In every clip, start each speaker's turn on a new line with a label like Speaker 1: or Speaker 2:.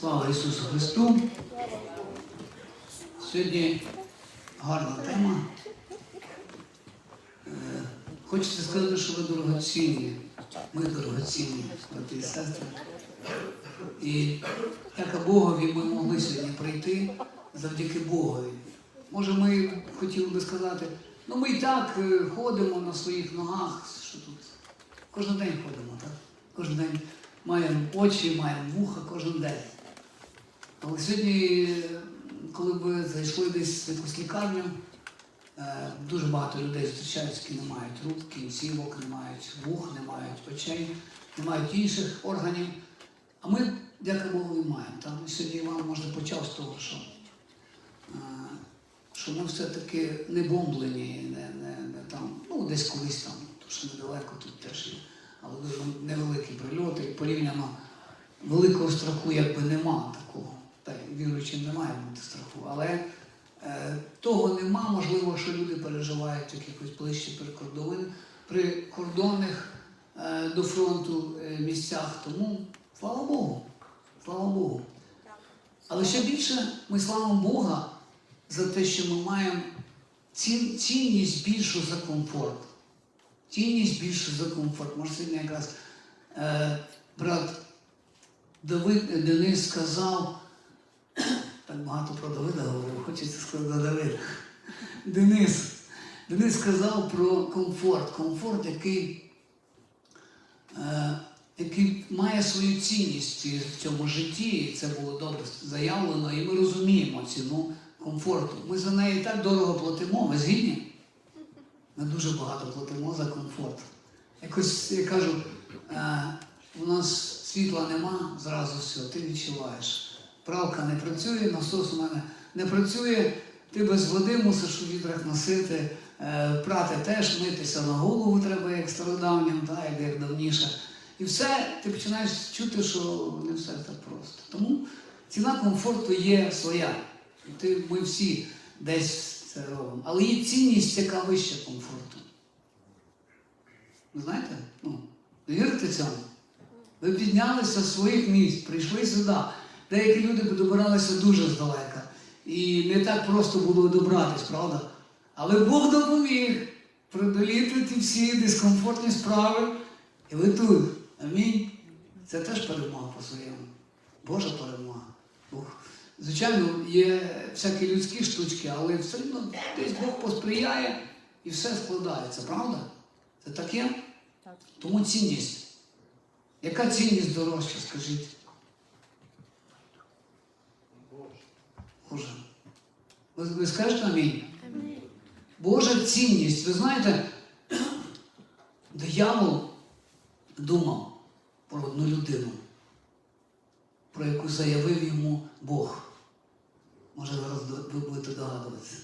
Speaker 1: Слава Ісусу Христу! Сьогодні гарна тема. Е, Хочеться сказати, що ви дорогоцінні. Ми дорогоцінні, брати і сестри. І дяка Богові ми могли сьогодні прийти завдяки Богові. Може, ми хотіли би сказати, ну ми і так е, ходимо на своїх ногах, що тут. Кожен день ходимо, так? Кожен день маємо очі, маємо вуха кожен день. Але сьогодні, коли ви зайшли десь в якусь лікарню, е, дуже багато людей зустрічаються, які не мають рук, кінцівок, не мають вух, не мають очей, не мають інших органів. А ми, дяка Богу, і маємо. Там І сьогодні Іван може почав з того, що, е, що ми все-таки не бомблені, не, не, не там, ну десь колись там, то що недалеко тут теж є, але дуже невеликі прильоти, порівняно великого страху якби нема такого. Та й віруючим немає бути страху. Але е, того нема, можливо, що люди переживають якихось ближчих прикордонних, прикордонних е, до фронту е, місцях. Тому слава Богу, слава Богу. Але ще більше ми славимо Бога за те, що ми маємо цін- цінність більшу за комфорт. Цінність більшу за комфорт. Може, сьогодні якраз е, брат Давид е, Денис сказав, так багато про Давида говорив, хочеться сказати за Давида. Денис. Денис сказав про комфорт. Комфорт, який, е, який має свою цінність в цьому житті, і це було добре заявлено, і ми розуміємо ціну комфорту. Ми за неї так дорого платимо, ми згідні? Ми дуже багато платимо за комфорт. Якось я кажу, е, у нас світла нема, зразу все, ти відчуваєш. Правка не працює, насос у мене не працює, ти без води мусиш у відрах носити, е, прати теж, митися на голову треба, як стародавнім, та, як, давніше. І все, ти починаєш чути, що не все так просто. Тому ціна комфорту є своя. Ти, ми всі десь це робимо. Але є цінність, яка вища комфорту. Ви знаєте? Ну, вірите цьому? Ви піднялися з своїх місць, прийшли сюди. Деякі люди добиралися дуже здалека. І не так просто було добратись, правда? Але Бог допоміг преодоліти ті всі дискомфортні справи. І ви тут. Амінь. Це теж перемога по-своєму. Божа перемога. Бог. Звичайно, є всякі людські штучки, але все одно десь Бог посприяє і все складається, правда? Це так є?
Speaker 2: Так.
Speaker 1: Тому цінність. Яка цінність дорожча, скажіть? Боже. Ви, ви скажете амінь? Божа цінність. Ви знаєте, диявол думав про одну людину, про яку заявив йому Бог. Може, зараз ви будете догадуватися.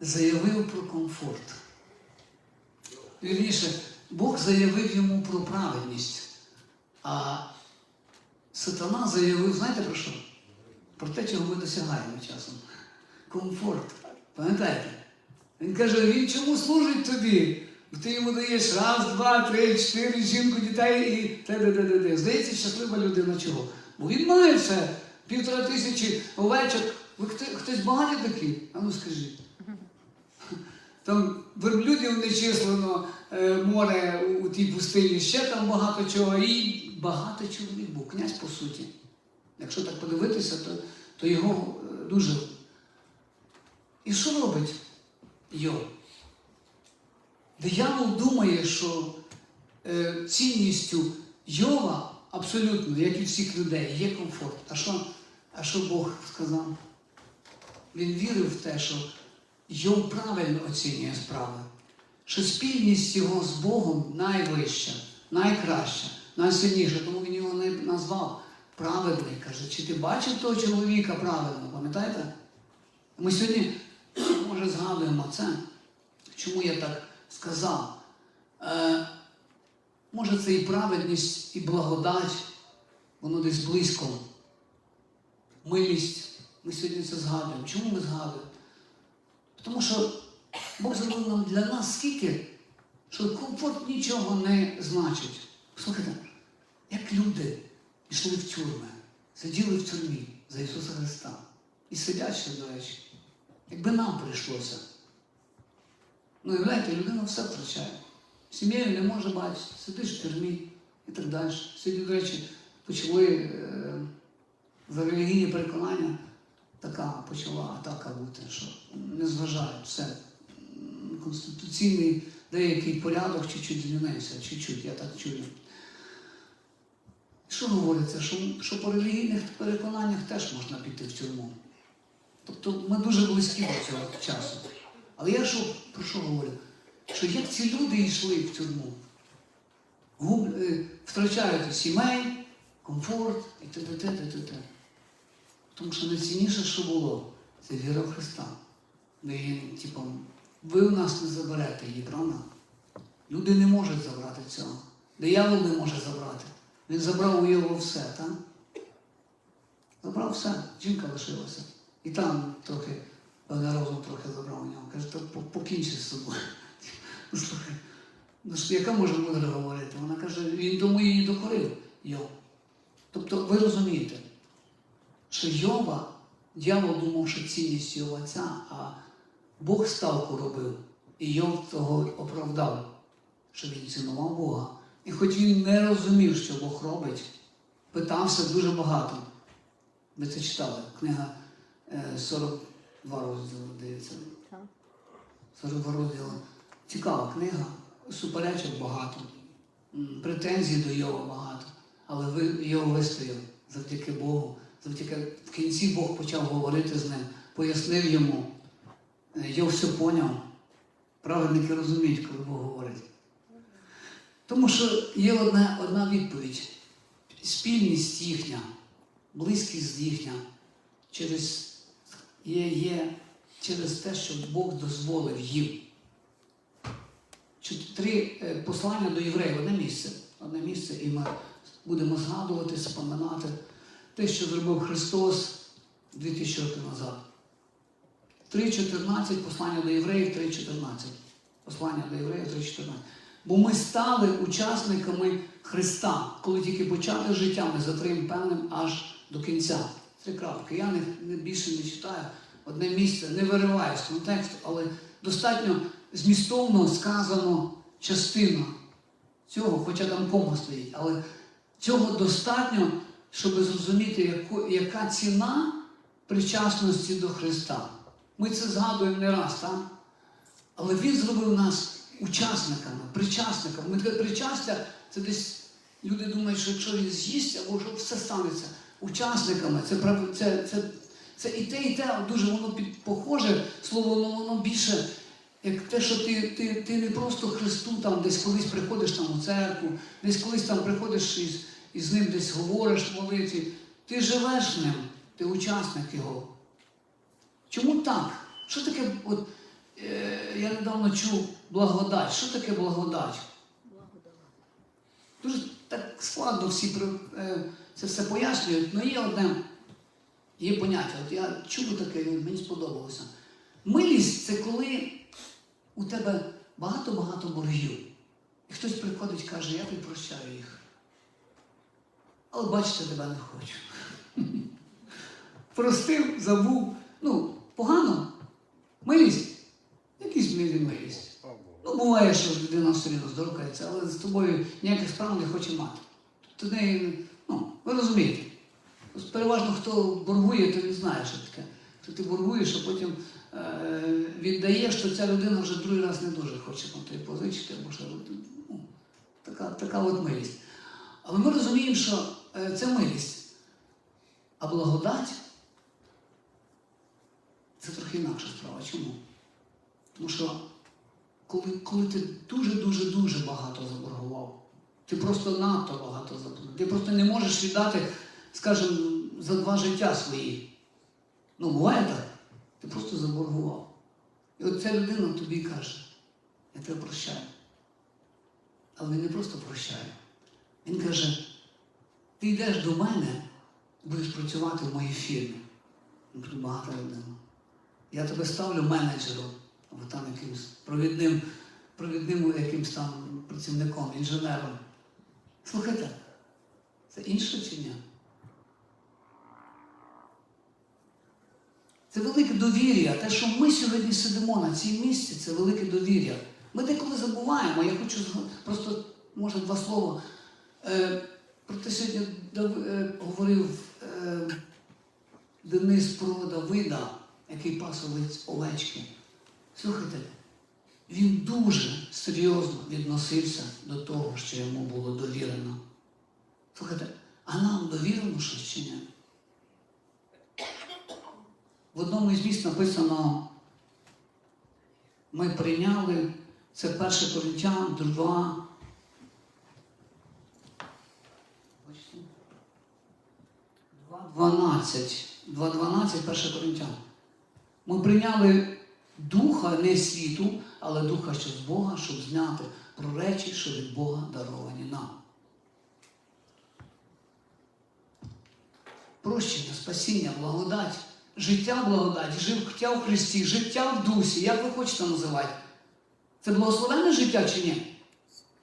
Speaker 1: Заявив про комфорт. Вірніше, Бог заявив йому про праведність. А сатана заявив, знаєте про що? Про те, чого ми досягаємо часом. Комфорт. Пам'ятаєте? Він каже, він чому служить тобі? Ти йому даєш раз, два, три, чотири, жінку, дітей і те-де-де-де. Здається, щаслива людина чого? Бо він має все. Півтора тисячі овечок. Ви хтось багаті такі? А ну скажіть. Там верблюдів нечислено е, море у, у тій пустині, ще там багато чого, і багато чоловік був, князь по суті. Якщо так подивитися, то, то його е, дуже. І що робить Йов? Диявол думає, що е, цінністю Йова абсолютно, як і всіх людей, є комфорт. А що, а що Бог сказав? Він вірив в те, що Йов правильно оцінює справи, що спільність його з Богом найвища, найкраща, найсильніша, тому він його не назвав праведний. Каже, чи ти бачив того чоловіка праведного, пам'ятаєте? Ми сьогодні, може, згадуємо це. Чому я так сказав? Е, може, це і праведність, і благодать, воно десь близько. Милість. Ми сьогодні це згадуємо. Чому ми згадуємо? Тому що Бог зробив нам для нас скільки, що комфорт нічого не значить. Слухайте, як люди йшли в тюрми, сиділи в тюрмі за Ісуса Христа. І сидять ще, до речі. Якби нам прийшлося. Ну, уявляєте, людина все втрачає. Сім'єю не може бачити, сидиш в тюрмі і так далі. Сьогодні, до речі, почали е, за релігійні переконання така почала атака бути, що не зважають все. Конституційний деякий порядок чуть-чуть змінився, чуть-чуть, я так чую. Що говориться? Що, що по релігійних переконаннях теж можна піти в тюрму. Тобто ми дуже близькі до цього часу. Але я що, про що говорю? Що як ці люди йшли в тюрму, е, втрачають сімей, комфорт і т.т. т.т. Тому що найцінніше, що було, це віра в Христа. Типу, ви у нас не заберете її, правда? Люди не можуть забрати цього. Диявол не може забрати. Він забрав у його все, так? Забрав все, жінка лишилася. І там трохи, певне розум трохи забрав у нього. Каже, то по- покінчи з собою. Ну, Слухай, ну яка може мудро говорити? Вона каже, він тому її докорив Йов. Тобто ви розумієте, що Йова, дьявол думав, що цінність його ця, а Бог ставку робив, і Йов того оправдав, що він цінував Бога. І хоч він не розумів, що Бог робить, питався дуже багато. Ви це читали, книга 42 розділи, здається.
Speaker 2: Так.
Speaker 1: 42 розділи. Цікава книга, суперечок багато, претензій до Йова багато. Але його вистояв завдяки Богу. Завдяки в кінці Бог почав говорити з ним, пояснив йому. Е, Йов все поняв. Праведники розуміють, коли Бог говорить. Тому що є одна, одна відповідь. Спільність їхня, близькість їхня через, є, через те, що Бог дозволив їм. Три е, послання до євреїв, одне місце. Одне місце, і ми будемо згадувати, споминати те, що зробив Христос 2000 років назад. 3.14 послання до євреїв, 3.14. Послання до євреїв 3.14. Бо ми стали учасниками Христа, коли тільки почали життя, ми затримаємо певним аж до кінця. Три крапки. Я не, більше не читаю одне місце, не вириваю з контексту, але достатньо змістовно сказано частина цього, хоча там кома стоїть, але цього достатньо, щоб зрозуміти, яку, яка ціна причасності до Христа. Ми це згадуємо не раз, так? Але Він зробив нас учасниками, причасниками. Ми таке причастя, це десь люди думають, що якщо він з'їсть, або що все станеться. Учасниками, це, це, це, це і те, і те, дуже воно під, похоже, слово воно, воно більше, як те, що ти, ти, ти не просто Христу там десь колись приходиш там у церкву, десь колись там приходиш із, і з ним десь говориш в молитві. Ти живеш ним, ти учасник його. Чому так? Що таке, от, е, я недавно чув благодать. Що таке благодать? Дуже так складно всі е, це все пояснюють, але є одне, є поняття. От я чув таке, мені сподобалося. Милість це коли у тебе багато-багато боргів. І хтось приходить і каже, я тобі прощаю їх. Але бачити тебе не хочу. Простив, забув. Ну, погано. Милість. Якісь милі милість. Ну, буває, що людина все рівно здорукається, але з тобою ніяких справ не хоче мати. Ти неї, ну, ви розумієте. Переважно, хто боргує, то не знає, що таке. Що ти боргуєш, а потім е, віддаєш, то ця людина вже другий раз не дуже хоче там тобі позичити, або що ну, така, така от милість. Але ми розуміємо, що е, це милість. А благодать це трохи інакша справа. Чому? Тому що коли, коли ти дуже-дуже-дуже багато заборгував, ти просто надто багато заборгував, ти просто не можеш віддати, скажімо, за два життя свої. Ну, буває так, ти просто заборгував. І от ця людина тобі каже, я тебе прощаю. Але він не просто прощає. Він каже, ти йдеш до мене, будеш працювати в моїй фірмі. Ну, Тут багата людина. Я тебе ставлю менеджером, або там якимось провідним, провідним якимось там працівником, інженером. Слухайте, це інша ціня. Це велике довір'я. Те, що ми сьогодні сидимо на цій місці, це велике довір'я. Ми деколи забуваємо, я хочу просто, може, два слова. Е, про те сьогодні е, говорив е, Денис про Давида, який пас овечки. Слухайте він дуже серйозно відносився до того, що йому було довірено. Слухайте, а нам довірено щось чи ні? В одному із місць написано, ми прийняли, це 1 Коринтян 2. Бачите? 2.12. 2.12, 1 Коринтян. Ми прийняли духа не світу, але духа, що з Бога, щоб зняти про речі, що від Бога даровані нам. Прощення, спасіння, благодать, життя благодать, життя в Христі, життя в дусі, як ви хочете називати. Це благословенне життя чи ні?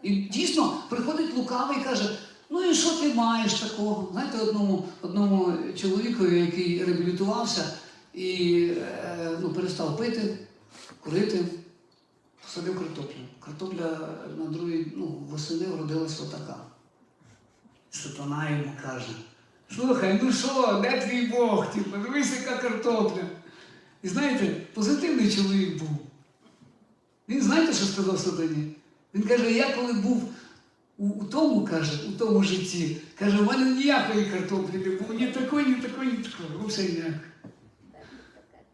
Speaker 1: І дійсно приходить лукавий і каже, ну і що ти маєш такого? Знаєте, одному, одному чоловікові, який реабілітувався і е, ну, перестав пити, курити, посадив картоплю. Картопля на другий, ну, восени вродилась отака. Сатана йому каже, слухай, ну що, де твій Бог? Типу, дивись, яка картопля. І знаєте, позитивний чоловік був. Він знаєте, що сказав сатані? Він каже, я коли був у, тому, каже, у тому житті, каже, у мене ніякої картоплі не було, ні такої, ні такої, ні такої. Ну, все ніяк.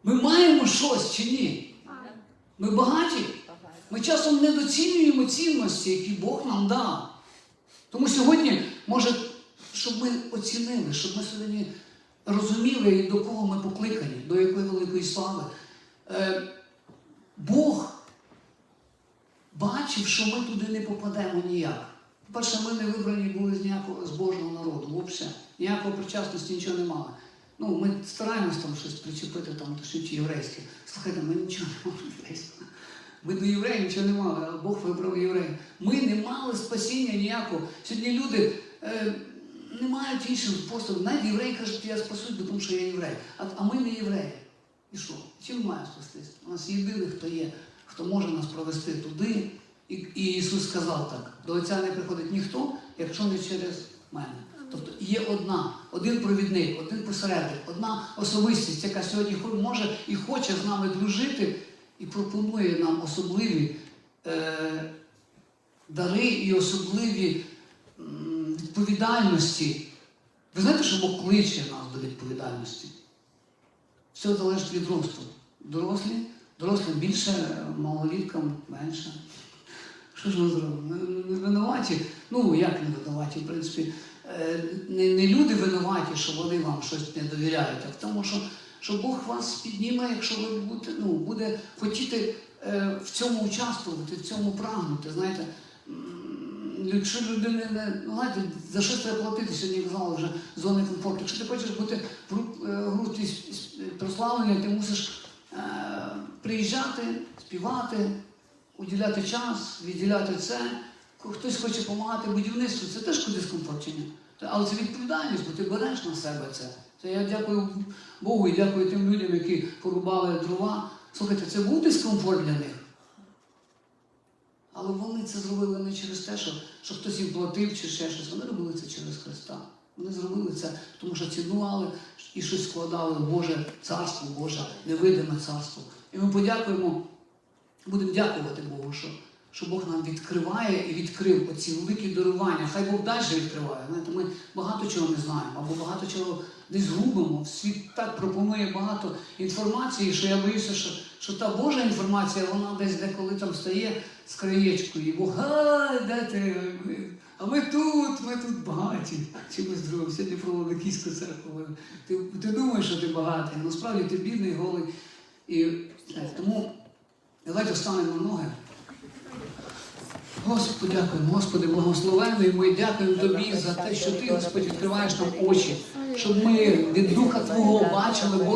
Speaker 1: Ми маємо щось чи ні? Ми багаті. Ми часом недоцінюємо цінності, які Бог нам дав. Тому сьогодні, може, щоб ми оцінили, щоб ми сьогодні розуміли, до кого ми покликані, до якої великої слави. Е, Бог бачив, що ми туди не попадемо ніяк. По-перше, ми не вибрані були з ніякого з Божого народу, взагалі. Ніякої причасності нічого не мали. Ну, ми стараємось там щось причепити, там, ті єврейські. Слухайте, ми нічого не мали єврейського. Ми до євреїв нічого не мали, а Бог вибрав євреїв. Ми не мали спасіння ніякого. Сьогодні люди е, не мають іншого способу. Навіть євреї кажуть, я спасусь, тому що я єврей. А, а ми не євреї. І що? Чим маємо спастись? У нас єдиний, хто є, хто може нас провести туди. І, і Ісус сказав так: до Отця не приходить ніхто, якщо не через мене. Тобто є одна, один провідник, один посередник, одна особистість, яка сьогодні може і хоче з нами дружити, і пропонує нам особливі е, дари і особливі м, відповідальності. Ви знаєте, що Бог кличе нас до відповідальності? Все залежить від росту. Дорослі, дорослим більше, малоліткам менше. Що ж ми зробимо? Ми винуваті. Ну, як не винуваті, в принципі, не, не люди винуваті, що вони вам щось не довіряють, а тому, що, що Бог вас підніме, якщо ви будете, ну, буде хотіти е, в цьому участвувати, в цьому прагнути. Знаєте, якщо людина не ну, знаєте, за що треба платити, сьогодні казали вже зони комфорту. Якщо ти хочеш бути в е, групі с- прославлення, ти мусиш е, приїжджати, співати, уділяти час, відділяти це. Хтось хоче допомагати будівництву, це теж кудись комфортення. Але це відповідальність, бо ти береш на себе це. Це я дякую Богу і дякую тим людям, які порубали дрова. Слухайте, це був дискомфорт для них. Але вони це зробили не через те, що, що хтось їм платив чи ще щось. Вони робили це через Христа. Вони зробили це, тому що цінували і щось складали Боже царство, Боже невидиме царство. І ми подякуємо, будемо дякувати Богу, що, що Бог нам відкриває і відкрив оці великі дарування. Хай Бог далі відкриває. Знаєте, ми багато чого не знаємо, або багато чого десь губимо. Світ так пропонує багато інформації, що я боюся, що, що та Божа інформація, вона десь деколи там стає з краєчкою. І Бог, а де ти? А ми тут, ми тут багаті. Чимось другим. Сьогодні про Лодикійську церкву. Ти, ти думаєш, що ти багатий, насправді ти бідний, голий. І тому давайте встанемо на ноги. Господи, дякуємо, Господи, благословений, Ми дякуємо Тобі за те, що Ти, Господь, відкриваєш нам очі, щоб ми від Духа Твого бачили Боже.